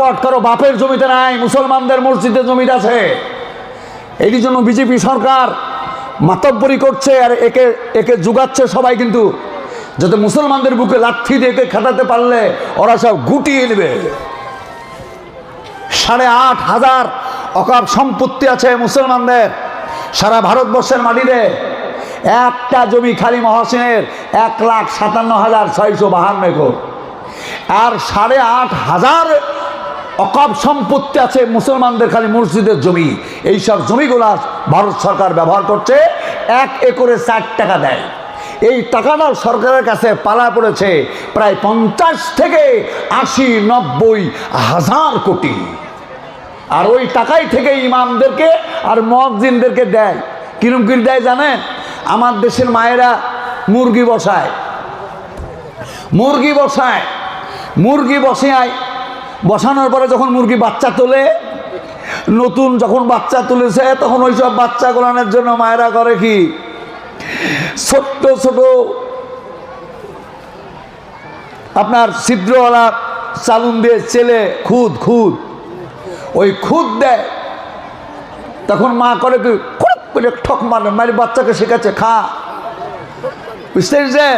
পট কারও বাপের জমিতে নাই, মুসলমানদের মসজিদে জমিতে আছে। এই জন্য বিজেপি সরকার মাতব্বরি করছে আর একে একে যুগাচ্ছে সবাই কিন্তু, যাতে মুসলমানদের বুকে লাঠি দিয়ে খাটাতে পারলে ওরা সব গুটিয়ে নেবে। সাড়ে আট হাজার অকাপ সম্পত্তি আছে মুসলমানদের সারা ভারতবর্ষের মাটিতে। একটা জমি খালি মহাসিনের এক লাখ সাতান্ন হাজার ছয়শো বাহান্ন একর। আর সাড়ে আট হাজার অকাপ সম্পত্তি আছে মুসলমানদের খালি মসজিদের জমি। এইসব জমিগুলা ভারত সরকার ব্যবহার করছে, এক একরে ষাট টাকা দেয়। এই টাকাটা সরকারের কাছে পালা পড়েছে প্রায় পঞ্চাশ থেকে আশি, নব্বই হাজার কোটি। আর ওই টাকাই থেকে ইমামদেরকে আর মসজিদদেরকে দেয়। কিরম কির দেয় জানেন? আমার দেশের মায়েরা মুরগি বসায়। মুরগি বসায়। মুরগি বসায় বসানোর পরে যখন মুরগি বাচ্চা তোলে, নতুন যখন বাচ্চা তুলেছে, তখন ওই সব বাচ্চা গোলানোর জন্য মায়েরা করে কি? ছোট্ট, ছোট আপনার ছিদ্রওয়ালা চালুন দিয়ে ছেলে খুদ খুদ। ওই খুদ দেয়। তখন মা করে কি? খুব করে ঠক মারে, মায়ের বাচ্চাকে শেখাচ্ছে, খা। বুঝতে পেরেছেন?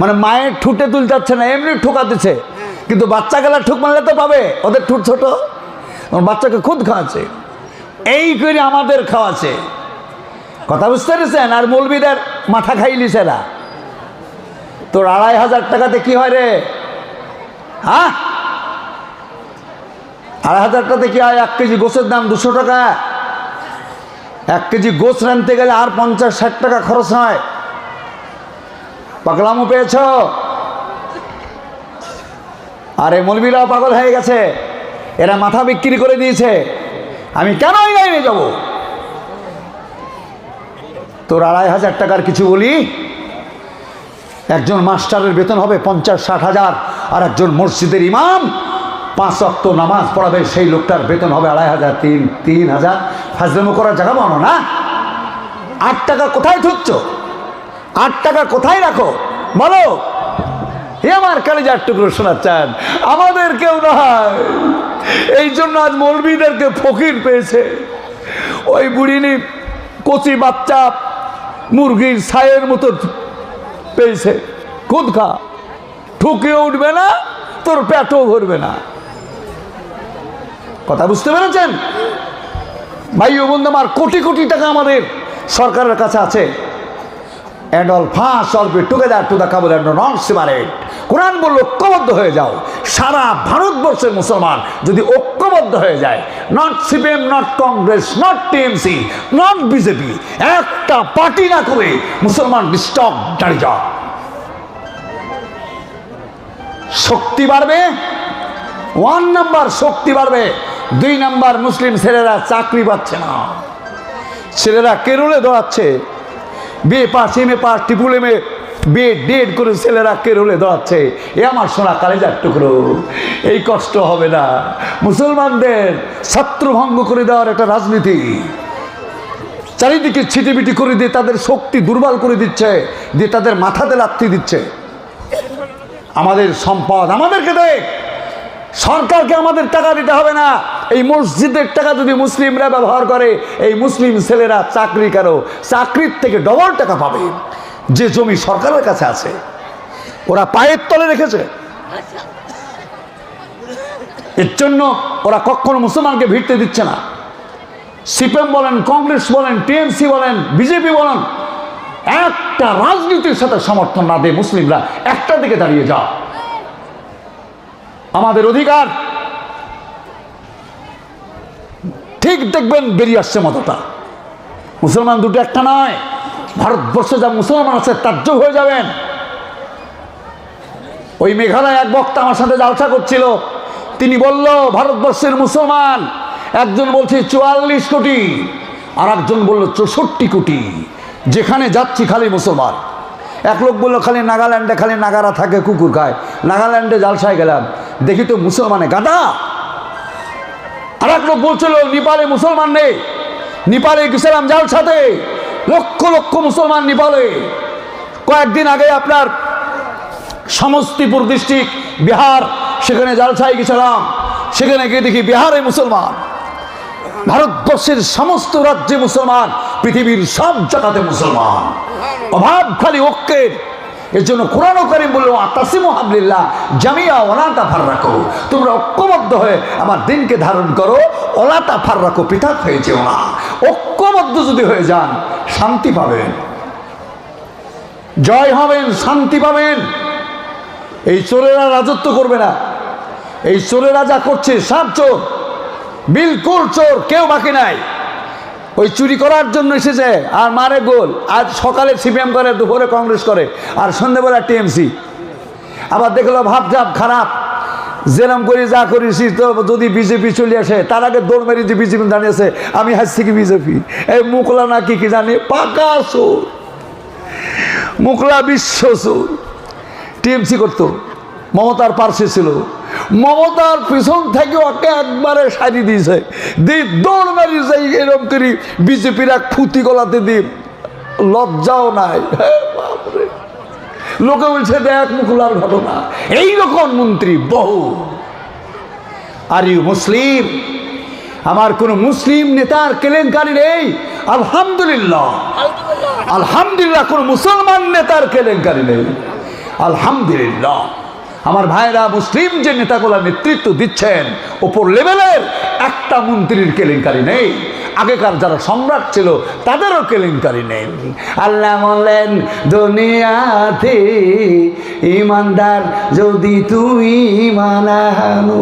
মানে মায়ের ঠুটে তুলতে না, এমনি ঠোকা দিচ্ছে কিন্তু বাচ্চা গেলা ঠুক মারলে তো পাবে, ওদের ঠুট ছোট। ওর বাচ্চাকে খুদ খাওয়াচ্ছে। এই করে আমাদের খাওয়াচ্ছে। কথা বুঝতে পেরেছেন? আর মৌলবিদের মাথা খাইলিছে সেরা। তোর আড়াই হাজার টাকাতে কি হয় রে? হ্যাঁ? আড়াই হাজার টাকাতে কি হয়? এক কেজি গোছের দাম দুশো টাকা। এক কেজি গোছ রানতে গেলে আর পঞ্চাশ ষাট টাকা খরচ হয়। পাগলামো পেয়েছ? আরে মলবিরাও পাগল হয়ে গেছে। এরা মাথা বিক্রি করে দিয়েছে। আমি কেন এই লাইনে যাব? তোর আড়াই হাজার টাকার কিছু বলি? একজন মাস্টারের বেতন হবে পঞ্চাশ, ষাট হাজার, আর একজন মসজিদের ইমাম। পাঁচ অক্ত নামাজ পড়াবে, সেই লোকটার বেতন হবে আড়াই হাজার, তিন তিন হাজার। ফাজলামো করার জায়গা বানো না আট টাকা কোথায় ঠুকছ আট টাকা কোথায় রাখো? বলো। হে আমার কালিজার টুকরো চান আমাদের কেউ নয়। এই জন্য আজ মৌলবীদেরকে ফকির পেয়েছে। ওই বুড়িনি কচি বাচ্চা মুরগির ছায়ের মতো পেয়েছে। খুদ খা। ঠুকে উঠবে না, তোর পেটও ভরবে না। কথা বুঝতে পেরেছেন? ভাই বন্ধু আমার কোটি কোটি টাকা আমাদের সরকারের কাছে আছে। অ্যান্ড অল ফাঁস all be together to the কাবল and non সিমারেট কোরআন বলল, ঐক্যবদ্ধ হয়ে যাও। সারা ভারতবর্ষের মুসলমান যদি ঐক্যবদ্ধ হয়ে যায় not CPM not Congress not TMC not BJP একটা পার্টি না করে মুসলমান স্টক দাঁড়িয়ে যাও। শক্তি বাড়বে ওয়ান নাম্বার শক্তি বাড়বে, দুই নাম্বার মুসলিম ছেলেরা চাকরি পাচ্ছে না। ছেলেরা কেরলে দৌড়াচ্ছে বিয়ে pass, M A pass triple M A করে ছেলেরা কেরলে দৌড়াচ্ছে এ আমার সোনা কালেজার টুকরো। এই কষ্ট হবে না। মুসলমানদের ছত্রভঙ্গ করে দেওয়ার একটা রাজনীতি। চারিদিকে ছিটিবিটি করে দিয়ে তাদের শক্তি দুর্বল করে দিচ্ছে, দিয়ে তাদের মাথাতে লাথি দিচ্ছে। আমাদের সম্পদ আমাদেরকে দেয় সরকারকে আমাদের টাকা দিতে হবে না। এই মসজিদের টাকা যদি মুসলিমরা ব্যবহার করে, এই মুসলিম ছেলেরা চাকরি কেন চাকরির থেকে ডবল টাকা পাবে। যে জমি সরকারের কাছে আছে, ওরা পায়ের তলে রেখেছে। এর জন্য ওরা কখনো মুসলমানকে ভিড়তে দিচ্ছে না। সিপিএম বলেন, কংগ্রেস বলেন, টিএমসি বলেন, বিজেপি বলেন, একটা রাজনীতির সাথে সমর্থন না দিয়ে মুসলিমরা একটা দিকে দাঁড়িয়ে যাও। আমাদের অধিকার। ঠিক দেখবেন বেরিয়ে আসছে মতটা মুসলমান দুটো একটা নয়, ভারতবর্ষে যা মুসলমান আছে তার যোগ হয়ে যাবেন। ওই মেঘালয় এক বক্তা আমার সাথে জালসা করছিল। তিনি বলল, ভারতবর্ষের মুসলমান, একজন বলছে চুয়াল্লিশ কোটি, আর একজন বলল চৌষট্টি কোটি। যেখানে যাচ্ছি খালি মুসলমান। এক লোক বলল, খালি নাগাল্যান্ডে খালি নাগারা থাকে, কুকুর খায়। নাগাল্যান্ডে জালসায় গেলাম। দেখি তো মুসলমানে গাদা। আর এক লোক বলছিল, নেপালে মুসলমান নেই। নেপালে গেছিলাম জালসাতে লক্ষ লক্ষ মুসলমান নেপালে। কয়েকদিন আগে আপনার সমস্তিপুর ডিস্ট্রিক্ট, বিহার, সেখানে জালসায় গেছিলাম। সেখানে গিয়ে দেখি বিহারে মুসলমান। ভারতবর্ষের সমস্ত রাজ্যে মুসলমান, পৃথিবীর সব জায়গাতে মুসলমান। অভাব খালি ঐক্যের এর জন্য কোরআন করিম বলল, আতাসিম হাবলিল্লাহ, জামিয়া ওলাটা ফার রাখো তোমরা ঐক্যবদ্ধ হয়ে আমার দিনকে ধারণ করো ওলাটা ফার রাখো পৃথক হয়েছে ওনা ঐক্যবদ্ধ যদি হয়ে যান, শান্তি পাবেন। জয় হবেন, শান্তি পাবেন। এই চোরেরা রাজত্ব করবে না। এই চোরেরা যা করছে, সব চোর। বিলকুল চোর, কেউ বাকি নাই। ওই চুরি করার জন্য এসেছে। আর মারে গোল। আজ সকালে সিপিএম করে, দুপুরে কংগ্রেস করে। আর সন্ধ্যেবেলা টিএমসি। আবার দেখল ভাবজাব খারাপ। যেরম করি যা করিস তো যদি বিজেপি চলে আসে, তার আগে দৌড় মেরে যে বিজেপি দাঁড়িয়েছে আমি হাসছি কি বিজেপি। এই মুকলা না কি কি জানি? পাকা চোর। মুকলা বিশ্ব চোর। টিএমসি করতো। মমতার পার্শ্বে ছিল। মমতার পিছন থেকে ওকে একবারে সারি দিয়েছে। দি দৌড় মারি যাই এরকম করি বিজেপির এক ফুতি গলাতে দি লজ্জাও নাই। লোকে বলছে, দেখ মুকুলার ঘটনা। এইরকম মন্ত্রী বহু। আর ইউ মুসলিম, আমার কোন মুসলিম নেতার কেলেঙ্কারি নেই। আলহামদুলিল্লাহ। আলহামদুলিল্লাহ, কোন মুসলমান নেতার কেলেঙ্কারি নেই। আলহামদুলিল্লাহ। আমার ভাইরা মুসলিম যে নেতাগুলা নেতৃত্ব দিচ্ছেন, ওপর লেভেলের একটা মন্ত্রীর কেলেঙ্কারি নেই। আগেকার যারা সম্রাট ছিল, তাদেরও কেলেঙ্কারি নেই। আল্লাহ বললেন, দুনিয়াতে ইমানদার যদি তুই মানানু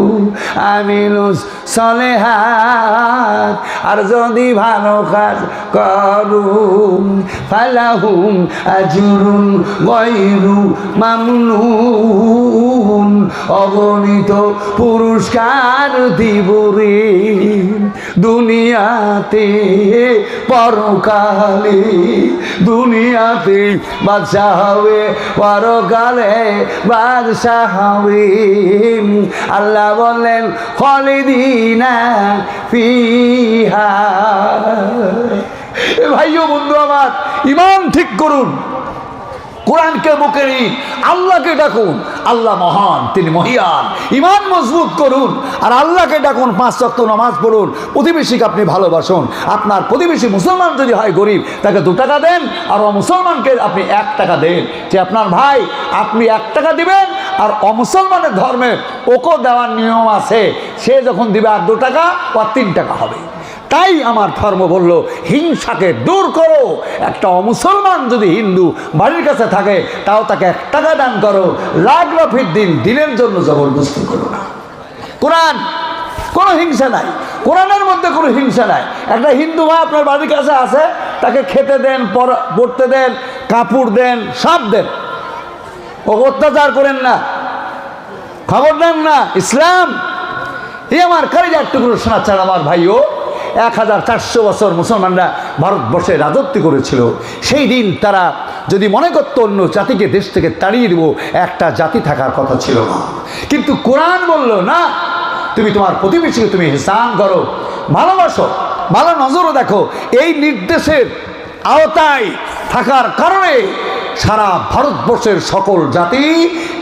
আমিলুস সলেহাত, আর যদি ভালো কাজ করুম, ফালাহুম আজরুন গৈরু মামনুন। অগণিত পুরস্কার দিবরে দুনিয়াতে, পরকালে দুনিয়াতে বাদশাহ হবে পরকালে বাদশাহ হবে আল্লাহ বললেন, খলিদিনা ফিহা। ভাইও বন্ধু আমার ইমান ঠিক করুন। কোরআনকে বুকে নিন, আল্লাহকে ডাকুন। আল্লাহ মহান, তিনি মহিয়ান। ইমান মজবুত করুন, আর আল্লাহকে ডাকুন, পাঁচ শক্ত নামাজ পড়ুন। প্রতিবেশীকে আপনি ভালোবাসুন। আপনার প্রতিবেশী মুসলমান যদি হয় গরিব, তাকে দু টাকা দেন, আর মুসলমানকে আপনি এক টাকা দেন। যে আপনার ভাই, আপনি এক টাকা দিবেন আর অমুসলমানের ধর্মে ওকেও দেওয়ার নিয়ম আছে, সে যখন দিবে আর দু টাকা বা তিন টাকা হবে। তাই আমার ধর্ম বলল, হিংসাকে দূর করো। একটা অমুসলমান যদি হিন্দু বাড়ির কাছে থাকে, তাও তাকে এক টাকা দান করো। লাখ রফির দিন দিনের জন্য জবরদস্তি করো না। কোরআন, কোনো হিংসা নাই। কোরআনের মধ্যে কোনো হিংসা নাই। একটা হিন্দু ভাই আপনার বাড়ির কাছে আছে তাকে খেতে দেন পড়তে দেন, কাপড় দেন, সব দেন। ও অত্যাচার করেন না। খবর দেন না, ইসলাম। এই আমার কারিজার টুকরো শোনাচ্ছেন আমার ভাইও এক হাজার চারশো বছর মুসলমানরা ভারতবর্ষে রাজত্ব করেছিল। সেই দিন তারা যদি মনে করতো অন্য জাতিকে দেশ থেকে তাড়িয়ে দেবো, একটা জাতি থাকার কথা ছিল না। কিন্তু কোরআন বলল, না, তুমি তোমার প্রতিবেশীকে তুমি হিসান করো, ভালোবাসো, ভালো নজরও দেখো। এই নির্দেশের আওতায় থাকার কারণে সারা ভারতবর্ষের সকল জাতি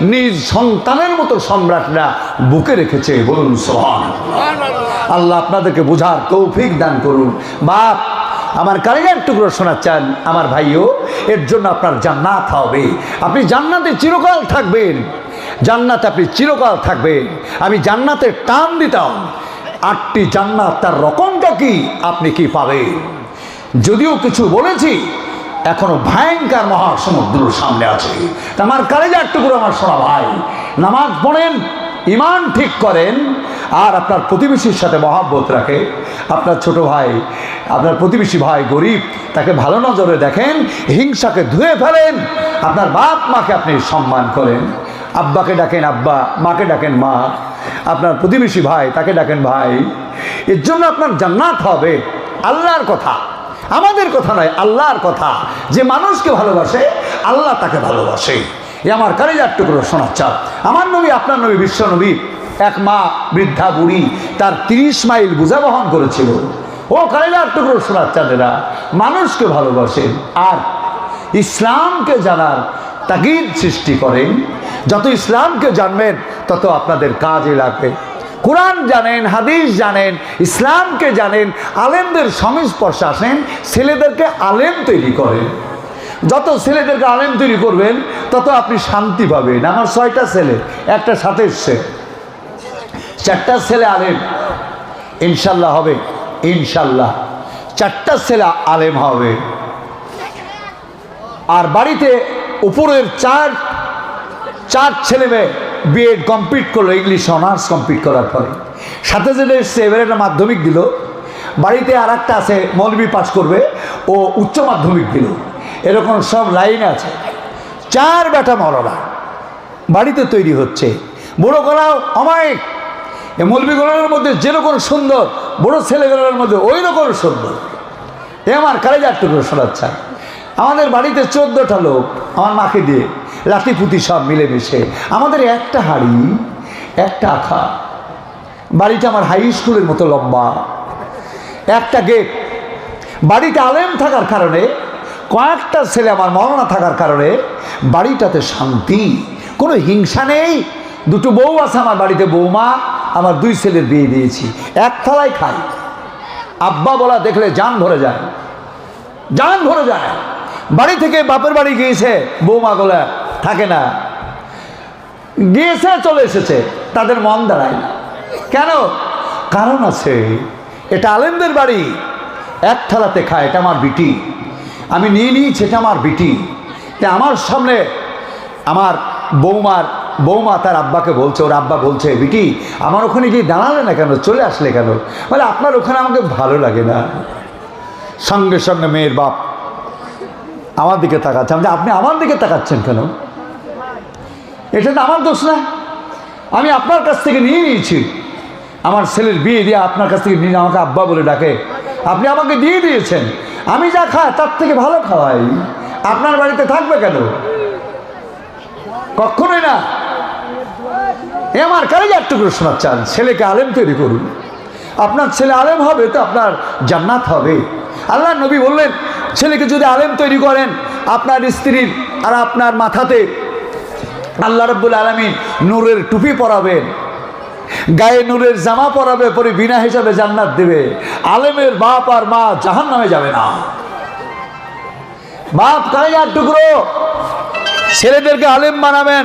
নিজ সন্তানের মতো সম্রাটরা বুকে রেখেছে। বলুন সোহান আল্লাহ আপনাদেরকে বোঝার তৌফিক দান করুন। বাপ, আমার কালিজার টুকরো শোনাচ্ছেন, আমার ভাইও, এর জন্য আপনার জান্নাত হবে। আপনি জান্নাতে চিরকাল থাকবেন। জান্নাতে আপনি চিরকাল থাকবেন। আমি জান্নাতের টান দিতাম। আটটি জান্নাত তার রকমটা কি, আপনি কি পাবেন? যদিও কিছু বলেছি এখনও ভয়ঙ্কর মহাসমুদ্র সামনে আছে। আমার কালেজার টুকরো আমার সোনা ভাই, নামাজ পড়েন ইমান ঠিক করেন, আর আপনার প্রতিবেশীর সাথে মহাব্বত রাখে। আপনার ছোট ভাই, আপনার প্রতিবেশী ভাই গরিব, তাকে ভালো নজরে দেখেন, হিংসাকে ধুয়ে ফেলেন, আপনার বাপ মাকে আপনি সম্মান করেন। আব্বাকে ডাকেন আব্বা, মাকে ডাকেন মা, আপনার প্রতিবেশী ভাই, তাকে ডাকেন ভাই। এর জন্য আপনার জান্নাত হবে, আল্লাহর কথা। আমাদের কথা নয়, আল্লাহর কথা। যে মানুষকে ভালোবাসে, আল্লাহ তাকে ভালোবাসে। এ আমার কারিজার টুকরো শোনার চাপ আমার নবী, আপনার নবী, বিশ্ব নবী, এক মা বৃদ্ধা বুড়ি, তার তিরিশ মাইল বোঝা বহন করেছিল। ও কারিজার টুকরো শোনার চাঁদেরা মানুষকে ভালোবাসেন আর ইসলামকে জানার তাগিদ সৃষ্টি করেন। যত ইসলামকে জানবেন, তত আপনাদের কাজে লাগবে। কোরআন জানেন, হাদিস জানেন, ইসলামকে জানেন, আলেমদের সংস্পর্শে আসেন, ছেলেদেরকে আলেম তৈরি করেন। যত ছেলেদেরকে আলেম তৈরি করবেন, তত আপনি শান্তি পাবেন। আমার ছয়টা ছেলে, একটা সাথে এসছে চারটা ছেলে আলেম। ইনশাল্লাহ হবে, ইনশাল্লাহ। চারটা ছেলে আলেম হবে। আর বাড়িতে উপরের চার চার ছেলে মেয়ে। বিএড কমপ্লিট করল ইংলিশ অনার্স কমপ্লিট করার পরে। সাথে যেটা এসছে এবারে একটা মাধ্যমিক দিল। বাড়িতে আর একটা আছে মৌলবি পাস করবে, ও উচ্চ মাধ্যমিক দিল। এরকম সব লাইন আছে। চার বেটা মরলা, বাড়িতে তৈরি হচ্ছে। বড় গলাও অমায়িক। এ মৌলবি গলার মধ্যে যেরকম সুন্দর, বড় ছেলেগুলোর মধ্যে ওই রকম সুন্দর। এ আমার কালেজার টুকরো শোনাচ্ছা। আমাদের বাড়িতে চোদ্দোটা লোক, আমার মাকে দিয়ে। লাঠিপুতি সব মিলেমিশে। আমাদের একটা হাড়ি, একটা আখা। বাড়িটা আমার হাই স্কুলের মতো লম্বা। একটা গেট। বাড়িতে আলেম থাকার কারণে, কয়েকটা ছেলে আমার মরণা থাকার কারণে বাড়িটাতে শান্তি, কোনো হিংসা নেই। দুটো বউ আছে আমার বাড়িতে বৌমা আমার দুই ছেলের বিয়ে দিয়েছি। এক থালায় খাই। আব্বা বলা দেখলে জান ভরে যায়। জান ভরে যায়। বাড়ি থেকে বাপের বাড়ি গিয়েছে বৌমা গোলা থাকে না। গিয়েছে চলে এসেছে। তাদের মন দাঁড়ায় না। কেন? কারণ আছে, এটা আলেমদের বাড়ি। এক থালাতে খায়, এটা আমার বিটি। আমি নিয়ে নিয়েছি, এটা আমার বিটি। তা আমার সামনে আমার বৌমার, বৌমা তার আব্বাকে বলছে, ওর আব্বা বলছে, বিটি, আমার ওখানে গিয়ে দাঁড়ালে না কেন? চলে আসলে কেন? বলে, আপনার ওখানে আমাকে ভালো লাগে না। সঙ্গে সঙ্গে মেয়ের বাপ আমার দিকে তাকাচ্ছে। আপনি আমার দিকে তাকাচ্ছেন কেন? এটা তো আমার দোষ না। আমি আপনার কাছ থেকে নিয়ে নিয়েছি। আমার ছেলের বিয়ে দিয়ে আপনার কাছ থেকে নিয়ে আমাকে আব্বা বলে ডাকে। আপনি আমাকে দিয়ে দিয়েছেন। আমি যা খাই তার থেকে ভালো খাওয়াই। আপনার বাড়িতে থাকবে কেন? কখনোই না। এ আমার কালেজার টুকরো শোনার চান ছেলেকে আলেম তৈরি করুন। আপনার ছেলে আলেম হবে তো আপনার জান্নাত হবে। আল্লাহ নবী বললেন, ছেলেকে যদি আলেম তৈরি করেন, আপনার স্ত্রীর আর আপনার মাথাতে আল্লাহ রব্বুল আলমিন নূরের টুপি পরাবেন গায়ে নূরের জামা পরাবে, পরে বিনা হিসাবে জান্নাত দেবে। আলেমের বাপ আর মা জাহান নামে যাবে না। বাপ কালেজার টুকরো? ছেলেদেরকে আলেম বানাবেন,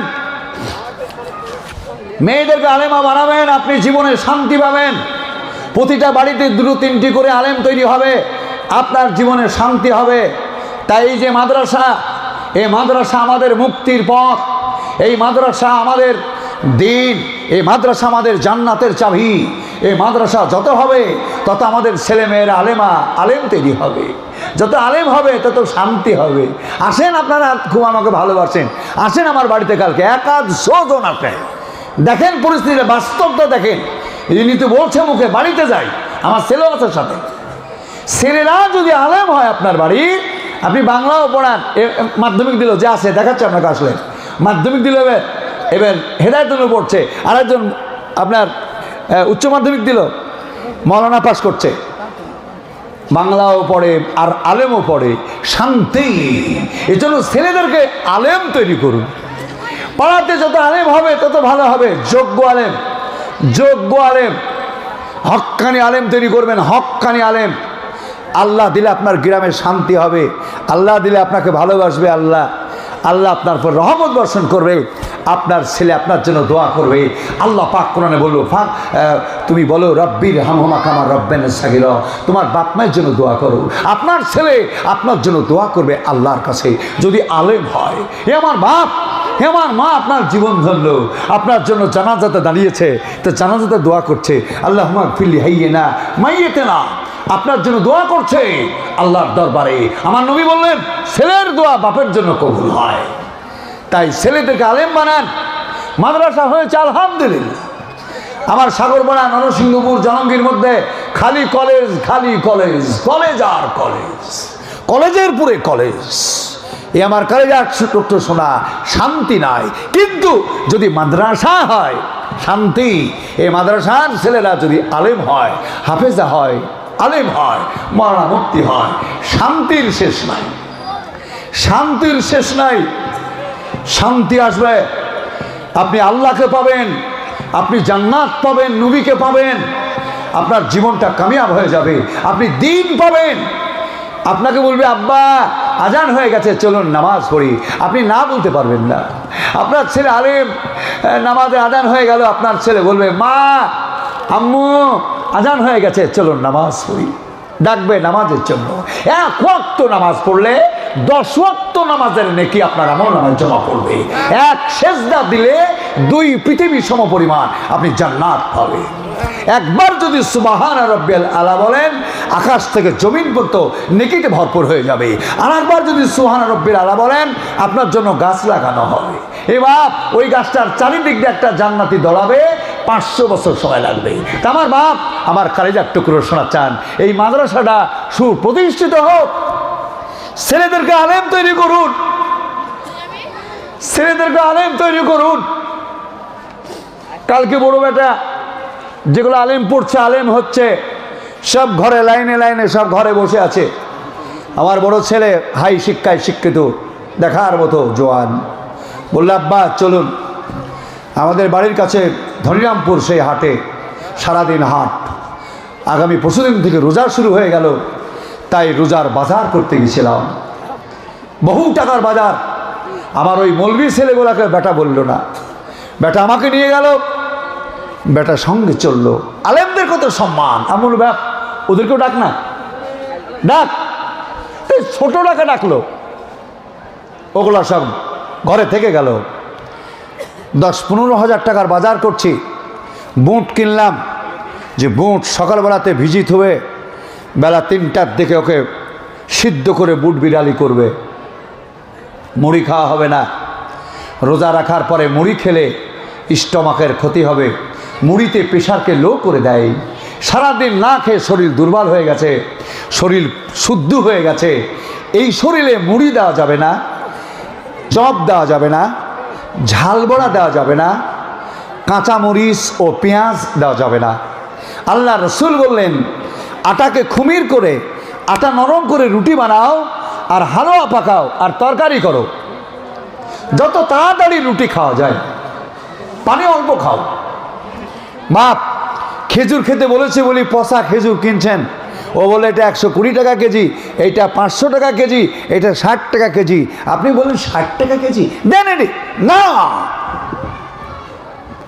মেয়েদেরকে আলেমা বানাবেন, আপনি জীবনে শান্তি পাবেন। প্রতিটা বাড়িতে দুটো তিনটি করে আলেম তৈরি হবে, আপনার জীবনে শান্তি হবে। তাই যে মাদ্রাসা, এই মাদ্রাসা আমাদের মুক্তির পথ। এই মাদ্রাসা আমাদের দিন, এই মাদ্রাসা আমাদের জান্নাতের চাবি। এই মাদ্রাসা যত হবে, তত আমাদের ছেলেমেয়েরা আলেমা, আলেম তৈরি হবে। যত আলেম হবে, তত শান্তি হবে। আসেন আপনারা, খুব আমাকে ভালোবাসেন। আসেন আমার বাড়িতে কালকে একাদশো জন আসেন। দেখেন পরিস্থিতি বাস্তবটা দেখেন। ইনি তো বলছে মুখে, বাড়িতে যাই, আমার ছেলেও আছে সাথে। ছেলেরা যদি আলেম হয় আপনার বাড়ি, আপনি বাংলাও পড়ান মাধ্যমিক দিল, যে আছে, দেখাচ্ছে আপনাকে আসলে। মাধ্যমিক দিল এবার। এবার হেদায়তন পড়ছে। আরেকজন আপনার উচ্চ মাধ্যমিক দিল। মৌলানা পাস করছে। বাংলাও পড়ে আর আলেমও পড়ে। শান্তি। এজন্য ছেলেদেরকে আলেম তৈরি করুন। পাড়াতে যত আলেম হবে, তত ভালো হবে। যোগ্য আলেম যোগ্য আলেম। হক্কানি আলেম তৈরি করবেন হক্কানি আলেম। আল্লাহ দিলে আপনার গ্রামে শান্তি হবে। আল্লাহ দিলে আপনাকে ভালোবাসবে আল্লাহ। আল্লাহ আপনার পর রহমত বর্ষণ করবে, আপনার ছেলে আপনার জন্য দোয়া করবে। আল্লাহ পাক কোরআনে বলল ফাঁক তুমি বলো রব্বির হামহমা কামার রব্বেন সাগিল তোমার বাপ মায়ের জন্য দোয়া করো। আপনার ছেলে আপনার জন্য দোয়া করবে আল্লাহর কাছে। যদি আলেম হয়, হে আমার বাপ, হে আমার মা, আপনার জীবন ধরলো আপনার জন্য জানাজাতে দাঁড়িয়েছে তো জানাজাতে দোয়া করছে আল্লাহ ফিল্লি হাইয়ে না মাইয়েতে না আপনার জন্য দোয়া করছে আল্লাহর দরবারে। আমার নবী বললেন, ছেলের দোয়া বাপের জন্য কবুল হয়। তাই ছেলেদেরকে আলেম বানান। মাদ্রাসা হয়েছে, আলহামদুলিল্লাহ। আমার সাগরপাড়া নরসিংহপুর জনগীর মধ্যে খালি কলেজ খালি কলেজ কলেজ আর কলেজ, কলেজের পুরে কলেজ। এ আমার কলেজার ডক্টর শোনা, শান্তি নাই। কিন্তু যদি মাদ্রাসা হয়, শান্তি। এই মাদ্রাসার ছেলেরা যদি আলেম হয়, হাফেজা হয় আলেম হয় মরণা মুক্তি হয়, শান্তির শেষ নাই। শান্তির শেষ নাই। শান্তি আসবে, আপনি আল্লাহকে পাবেন, আপনি জান্নাত পাবেন, নবীকে পাবেন, আপনার জীবনটা কামিয়াব হয়ে যাবে, আপনি দিন পাবেন। আপনাকে বলবে, আব্বা, আজান হয়ে গেছে, চলুন নামাজ পড়ি। আপনি না বলতে পারবেন না। আপনার ছেলে আলেম নামাজে আজান হয়ে গেল, আপনার ছেলে বলবে, মা, আম্মু আজান হয়ে গেছে, চলুন নামাজ পড়ি। ডাকবে নামাজের জন্য। এক ওয়াক্ত নামাজ পড়লে দশ ওয়াক্ত নামাজের নেকি আপনার আমল নামাজ জমা পড়বে। এক সেজদা দিলে দুই পৃথিবী সম পরিমাণ আপনি জান্নাত পাবে একবার যদি সুবাহান রব্বেল আলা বলেন, আকাশ থেকে জমিন পর্যন্ত নেকিতে ভরপুর হয়ে যাবে। আর একবার যদি সুহান রব্বেল আলা বলেন, আপনার জন্য গাছ লাগানো হবে। এবার ওই গাছটার চারিদিক দিয়ে একটা জান্নাতি দলাবে পাঁচশো বছর সময় লাগবে। আমার বাপ, আমার কালেজার টুকরো শোনা চান। এই মাদ্রাসাটা সুপ্রতিষ্ঠিত হোক। ছেলেদেরকে আলেম তৈরি করুন। ছেলেদেরকে আলেম তৈরি করুন। কালকে বড় বেটা, যেগুলো আলেম পড়ছে, আলেম হচ্ছে, সব ঘরে লাইনে লাইনে সব ঘরে বসে আছে। আমার বড় ছেলে হাই শিক্ষায় শিক্ষিত, দেখার মতো জোয়ান। বললে, আব্বা, চলুন। আমাদের বাড়ির কাছে ধনিরামপুর সেই হাটে সারাদিন হাট। আগামী পরশুদিন থেকে রোজা শুরু হয়ে গেল, তাই রোজার বাজার করতে গেছিলাম। বহু টাকার বাজার। আমার ওই মলবি ছেলেগুলাকে বেটা বলল না। বেটা আমাকে নিয়ে গেল, বেটা সঙ্গে চলল। আলেমদের কত সম্মান। আমল ব্যাপ, ওদেরকেও ডাক না। ডাক। ছোট ডাকে ডাকলো। ওগুলা সব ঘরে থেকে গেল। দশ পনেরো হাজার টাকার বাজার করছি। বুট কিনলাম, যে বুট সকালবেলাতে ভিজিত হয়ে বেলা তিনটার দিকে ওকে সিদ্ধ করে বুট বিড়ালি করবে। মুড়ি খাওয়া হবে না। রোজা রাখার পরে মুড়ি খেলে স্টমাকের ক্ষতি হবে। মুড়িতে প্রেশারকে লো করে দেয়। সারাদিন না খেয়ে শরীর দুর্বল হয়ে গেছে, শরীর শুদ্ধ হয়ে গেছে। এই শরীরে মুড়ি দেওয়া যাবে না, চপ দেওয়া যাবে না। ঝাল বড়া দেওয়া যাবে না কাঁচা মরিচ ও পেঁয়াজ দেওয়া যাবে না। আল্লাহ রসুল বললেন, আটাকে খুমির করে, আটা নরম করে রুটি বানাও আর হালুয়া পাকাও আর তরকারি করো। যত তাড়াতাড়ি রুটি খাওয়া যায়, পানি অল্প খাও। বাপ, খেজুর খেতে বলেছে বলি, পচা খেজুর কিনছেন? ও বলে, এটা একশো কুড়ি টাকা কেজি এইটা পাঁচশো টাকা কেজি, এটা ষাট টাকা কেজি। আপনি বলেন, ষাট টাকা কেজি? দেন না।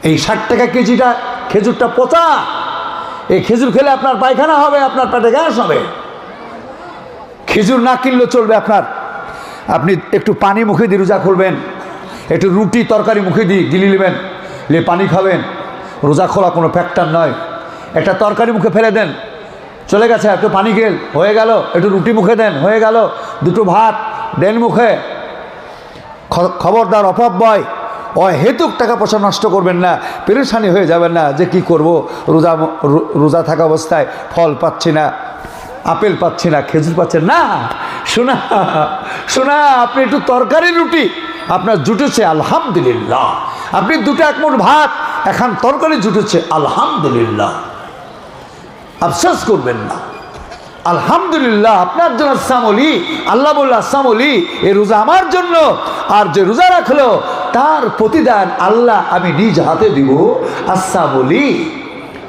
এই ষাট টাকা কেজিটা খেজুরটা পচা। এই খেজুর খেলে আপনার পায়খানা হবে, আপনার পেটে গ্যাস হবে। খেজুর না কিনলেও চলবে আপনার। আপনি একটু পানি মুখে দিয়ে রোজা খুলবেন, একটু রুটি তরকারি মুখে দিয়ে গিলি নেবেন, লে পানি খাবেন, রোজা খোলা কোনো ফ্যাক্টর নয়। একটা তরকারি মুখে ফেলে দেন চলে গেছে, একটু পানি গেল হয়ে গেল, একটু রুটি মুখে দেন, হয়ে গেল। দুটো ভাত, দেন মুখে। খবরদার, অপব্যয়। অহেতুক টাকা পয়সা নষ্ট করবেন না, পেরেশানি হয়ে যাবেন না যে কি করব। রোজা রোজা থাকা অবস্থায় ফল পাচ্ছি না, আপেল পাচ্ছি না, খেজুর পাচ্ছেন না, শোনা শোনা, আপনি একটু তরকারি রুটি, আপনার জুটেছে, আলহামদুলিল্লাহ। আপনি দুটো এক মুঠ ভাত, এখন তরকারি জুটেছে, আলহামদুলিল্লাহ। আফসোস করবেন না। আলহামদুলিল্লাহ, আপনার জন্য সামলি আল্লাহ বলল সামলি এ রোজা আমার জন্য। আর যে রোজা রাখল, তার প্রতিদান আল্লাহ আমি নিজ হাতে দিব। আসামলি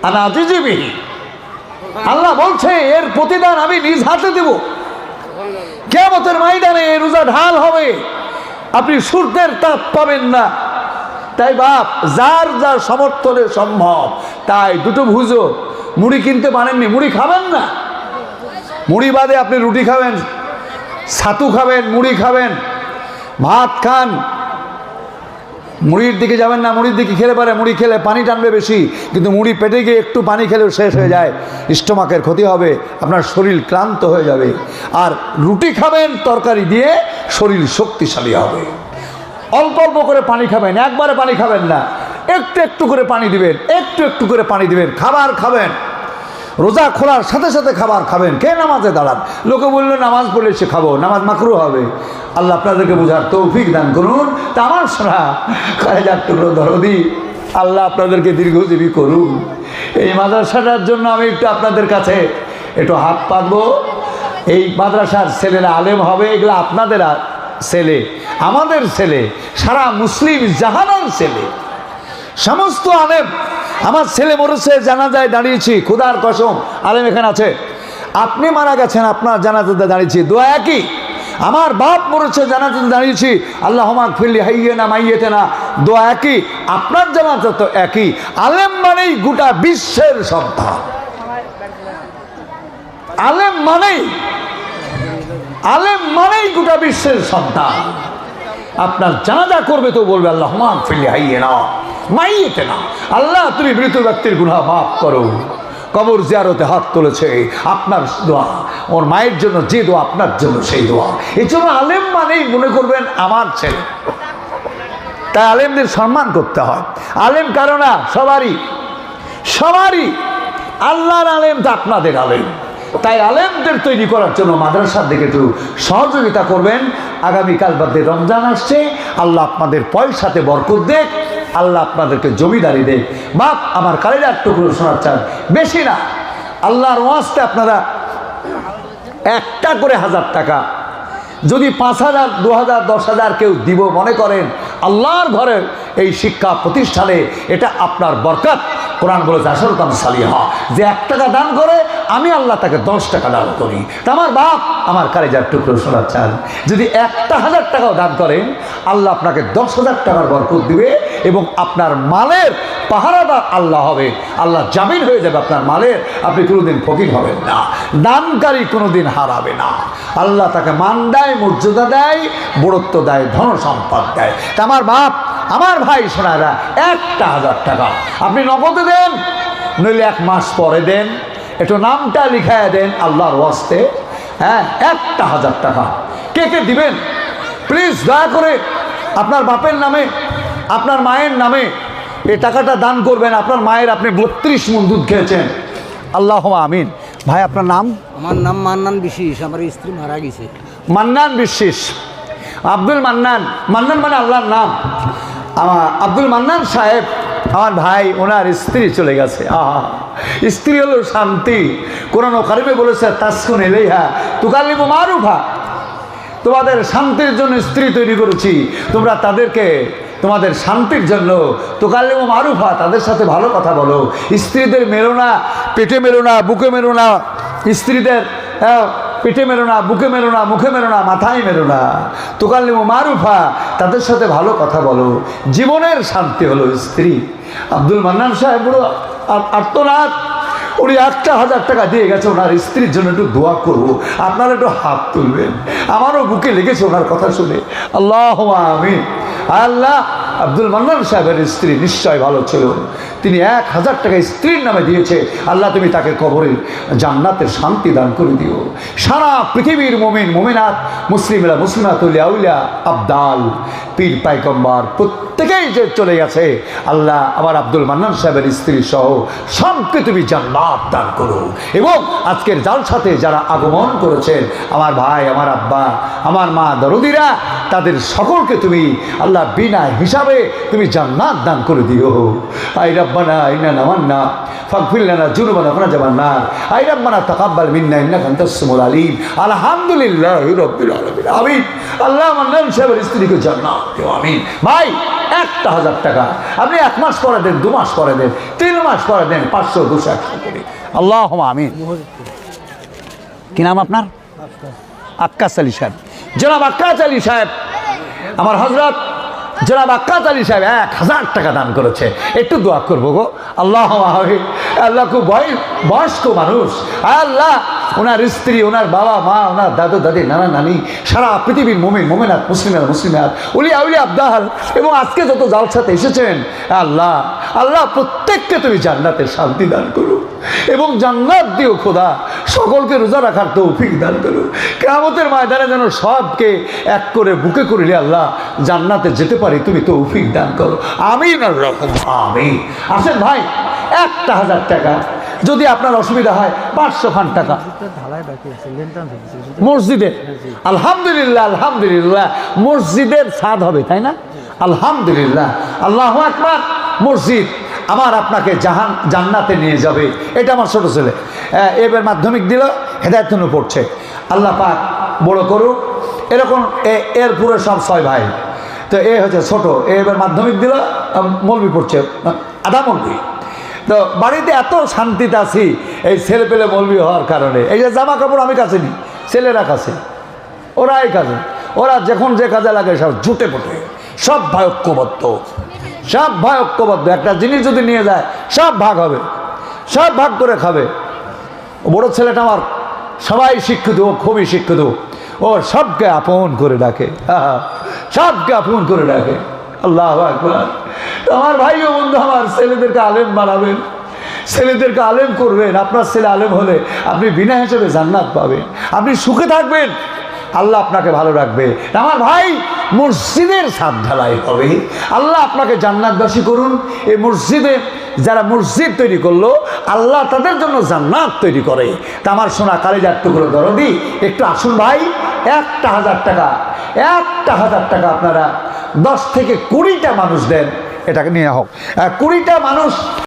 আনাজিবি আল্লাহ বলছে, এর প্রতিদান আমি নিজ হাতে দেব। কেমতের ময়দানে এ রোজা ঢাল হবে। আপনি সূর্যের তাপ পাবেন না। তাই বাপ, যার যার সমর্থনে সম্ভব, তাই দুটো ভুজো। মুড়ি কিনতে পারেননি মুড়ি খাবেন না। মুড়ি বাদে আপনি রুটি খাবেন, ছাতু খাবেন, মুড়ি খাবেন, ভাত খান। মুড়ির দিকে যাবেন না, মুড়ির দিকে খেলে পারে, মুড়ি খেলে পানি টানবে বেশি, কিন্তু মুড়ি পেটে গিয়ে একটু পানি খেলেও শেষ হয়ে যায়, স্টোমাকের ক্ষতি হবে, আপনার শরীর ক্লান্ত হয়ে যাবে। আর রুটি খাবেন, তরকারি দিয়ে শরীর শক্তিশালী হবে। অল্প অল্প করে পানি খাবেন, একবারে পানি খাবেন না। একটু একটু করে পানি দিবেন, একটু একটু করে পানি দিবেন, খাবার খাবেন। রোজা খোলার সাথে সাথে খাবার খাবেন কে নামাজে দাঁড়ান। লোকে বলল, নামাজ পড়লে সে খাব, নামাজ মাকরু হবে। আল্লাহ আপনাদেরকে বোঝার তৌফিক দান করুন। তা আমার শোনা কালেজার টুকরো দরদি, আল্লাহ আপনাদেরকে দীর্ঘজীবী করুন। এই মাদ্রাসাটার জন্য আমি একটু আপনাদের কাছে একটু হাত পাতবো। এই মাদ্রাসার ছেলেরা আলেম হবে, এগুলো আপনাদের ছেলে। আমাদের ছেলে, সারা মুসলিম জাহানার ছেলে। সমস্ত আলেম, আমার ছেলে মরেছে, জানাজায় দাঁড়িয়েছি, খুদার কসম, আলেম এখানে আছে। আপনি মারা গেছেন, আপনার জানাজাতে দাঁড়িয়েছি। দোয়া একই, আমার বাপ মরেছে, জানাজাতে দাঁড়িয়েছি। আল্লাহ হমাক ফিরলি হাইয়ে না মাইয়েতে না দোয়া একই, আপনার জানাজা তো একই। আলেম মানেই গোটা বিশ্বের সন্তান। আলেম মানেই আলেম মানেই গোটা বিশ্বের সন্তান। আপনার জানাজা করবে তো বলবে আল্লাহ মান ফিরলি হাইয়ে না মাইয়েতে না। আল্লাহ, তুমি মৃত ব্যক্তির গুণা মাফ করো। কবর জিয়ারতে হাত তুলেছে, আপনার দোয়া। ওর মায়ের জন্য যে দোয়া, আপনার জন্য সেই দোয়া। এই জন্য আলেম মানেই মনে করবেন আমার ছেলে। তাই আলেমদের সম্মান করতে হয়। আলেম কারও না, সবারই। সবারই। আল্লাহর আলেম তো আপনাদের আলেম। তাই আলেমদের তৈরি করার জন্য মাদ্রাসার দিকে একটু সহযোগিতা করবেন। আগামীকাল বাদে রমজান আসছে। আল্লাহ আপনাদের পয়সাতে বরকত দেখ আল্লাহ আপনাদেরকে জমিদারি দেয়। বাপ, আমার এক টুকরো শোনার চান বেশি না। আল্লাহর ওয়াস্তে আপনারা একটা করে হাজার টাকা। যদি পাঁচ হাজার, দু হাজার, দশ হাজার কেউ দিব মনে করেন, আল্লাহর ঘরে এই শিক্ষা প্রতিষ্ঠানে এটা আপনার বরকত। কোরআন বলেছে আসল কাম সালিহা। যে এক টাকা দান করে, আমি আল্লাহ তাকে দশ টাকা দান করি। আমার বাপ আমার কালেজার টুকরো শোনার চান যদি একটা হাজার টাকাও দান করেন, আল্লাহ আপনাকে দশ হাজার টাকার বরকত দিবে এবং আপনার মালের পাহারাদার আল্লাহ হবে আল্লাহ জামিন হয়ে যাবে আপনার মালের। আপনি কোনোদিন ফকির হবেন না। দানকারী কোনোদিন হারাবে না। আল্লাহ তাকে মান দেয়, মর্যাদা দেয়, বড়ত্ব দেয়, ধন সম্পদ দেয়। তা আমার বাপ, আমার ভাই সোনারা একটা হাজার টাকা। আপনি নগদে দেন নইলে এক মাস পরে দেন একটু নামটা লিখায় দেন আল্লাহর ওয়াস্তে। হ্যাঁ একটা হাজার টাকা। কে কে দিবেন? প্লিজ দয়া করে আপনার বাপের নামে আপনার মায়ের নামে এই টাকাটা দান করবেন। আপনার মায়ের আপনি বত্রিশ মন দুধ খেয়েছেন। আল্লাহ আমিন। ভাই আপনার নাম? আমার নাম মান্নান বিশিস আমার স্ত্রী মারা গেছে। মান্নান বিশ্বাস আব্দুল মান্নান। মান্নান মানে আল্লাহর নাম। আব্দুল মান্নান সাহেব আমার ভাই ওনার স্ত্রী চলে গেছে। আহা স্ত্রী হলো শান্তি। কোরআন কারিমে বলেছে তাসকুন এলেহা তুকালিবু মারুফা। তোমাদের শান্তির জন্য স্ত্রী তৈরি করেছি। তোমরা তাদেরকে তোমাদের শান্তির জন্য তোকালিমু মারুফা তাদের সাথে ভালো কথা বলো। স্ত্রীদের মেরো না পেটে মেরো না বুকে মেরো না। স্ত্রীদের হ্যাঁ, পেটে মেরো না, বুকে মেরো না, মুখে মেরো না, মাথায় মেরো না। তোকালিমু মারুফা, তাদের সাথে ভালো কথা বলো। জীবনের শান্তি হলো স্ত্রী। আব্দুল মান্নান সাহেব পুরো আ- আর্তনাদ, উনি একটা হাজার টাকা দিয়ে গেছে, ওনার স্ত্রীর জন্য একটু দোয়া করব। আপনারা একটু হাত তুলবেন। আমারও বুকে লেগেছে ওনার কথা শুনে। আল্লাহ আমি আল্লাহ, আব্দুল মান্নান সাহেবের স্ত্রী নিশ্চয় ভালো ছিল। তিনি এক হাজার টাকা স্ত্রীর নামে দিয়েছে। আল্লাহ, তুমি তাকে কবরে জান্নাতের শান্তি দান করে দিও। সারা পৃথিবীর মোমিন, মোমিনাত, মুসলিমরা, মুসলিমাত উলিয়া আবদাল, পীর পাইকম্বার প্রত্যেকেই যে চলে গেছে, আল্লাহ আমার আব্দুল মান্নান সাহেবের স্ত্রী সহ সবকে তুমি জান্নাত দান করো। এবং আজকের জালসাতে যারা আগমন করেছেন, আমার ভাই, আমার আব্বা, আমার মা, দরদিরা, তাদের সকলকে তুমি আল্লাহ বিনা হিসাবে তুমি জান্নাত দান করে দিও। আই রব্বানা ইন্না নামান্না ফাগফির লানা জুনুবানা ওখানে যাবার না আই রব্বানা তাকাব্বাল মিন্না ইন্নাকা আনতাস সামিউল আলিম আলহামদুলিল্লাহ রাব্বিল আলামিন আমিন আল্লাহ মান্নান সাহেবের স্ত্রীকে জান্নাত দিও আমিন ভাই একটা হাজার টাকা। আপনি এক মাস পরে দেন দু মাস পরে দেন তিন মাস পরে দেন পাঁচশো দুশো একশো করে। আল্লাহ আমিন। কি নাম আপনার? আক্কাস আলী সাহেব। জনাব আক্কাস আলী সাহেব আমার হজরত জনাব আক্কাস আলী সাহেব এক হাজার টাকা দান করেছে। একটু দোয়া করব গো। আল্লাহ আল্লাহ খুব বয়- বয়স্ক মানুষ। আল্লাহ ওনার স্ত্রী, ওনার বাবা, মা, ওনার দাদু, দাদি, নানা, নানি, সারা পৃথিবীর মোমিন, মোমিনাত মুসলিমাত মুসলিমাত উলি আউলি আবদাল, এবং আজকে যত জালসাতে এসেছেন, আল্লাহ আল্লাহ প্রত্যেককে তুমি জান্নাতের শান্তি দান করো, এবং জান্নাত দিও খোদা, সকলকে রোজা রাখার তো তৌফিক দান করো। কেমতের ময়দানে যেন সবকে এক করে বুকে করিলে আল্লাহ, জান্নাতে যেতে পারি, তুমি তো তৌফিক দান করো। আমিন আল্লাহ। আমি আসেন ভাই, একটা হাজার টাকা। যদি আপনার অসুবিধা হয়, পাঁচশো খান টাকা। ঢালাই বাকি আছে লেনটান হয়েছে মসজিদে আলহামদুলিল্লাহ আলহামদুলিল্লাহ। মসজিদের স্বাদ হবে, তাই না? আলহামদুলিল্লাহ। আল্লাহ আকবার। মসজিদ আমার আপনাকে জাহান জান্নাতে নিয়ে যাবে। এটা আমার ছোট ছেলে। এবার মাধ্যমিক দিল হেদায়তনু পড়ছে। আল্লাহ পাক বড় করুক। এরকম এর পুরো সব ছয় ভাই। তো এ হচ্ছে ছোট। এবার মাধ্যমিক দিল মৌলবি পড়ছে। আধা মৌলবি তো বাড়িতে এত শান্তিতে আছি, এই ছেলে পেলে মৌলবি হওয়ার কারণে। এই যে জামা কাপড় আমি কাছে নিই ছেলেরা কাছে ওরা এই কাজে ওরা যখন যে কাজে লাগে, সব জুটে পটে সব ভায়ক্যবদ্ধ সব ভায়ক্যবদ্ধ একটা জিনিস যদি নিয়ে যায়, সব ভাগ হবে। সব ভাগ করে খাবে। বড় ছেলেটা আমার সবাই শিক্ষিত, ও খুবই শিক্ষিত। ও সবকে আপন করে ডাকে। সবকে আপন করে ডাকে। আল্লাহ আকবার। আমার ভাই ও বন্ধু আমার, ছেলেদেরকে আলেম বানাবেন, ছেলেদেরকে আলেম করবেন, আপনার ছেলে আলেম হলে আপনি বিনা হিসেবে জান্নাত পাবেন। আপনি সুখে থাকবেন, আল্লাহ আপনাকে ভালো রাখবে। আমার ভাই মসজিদের সাপ ঢালাই হবে। আল্লাহ আপনাকে জান্নাতবাসী করুন। এই মসজিদে যারা মসজিদ তৈরি করল, আল্লাহ তাদের জন্য জান্নাত তৈরি করে। তা আমার সোনা কালেজার টুকরো দরদি, একটু আসুন ভাই। একটা হাজার টাকা, একটা হাজার টাকা আপনারা দশ থেকে কুড়িটা মানুষ দেন। এটাকে নিয়ে হোক। কুড়িটা মানুষ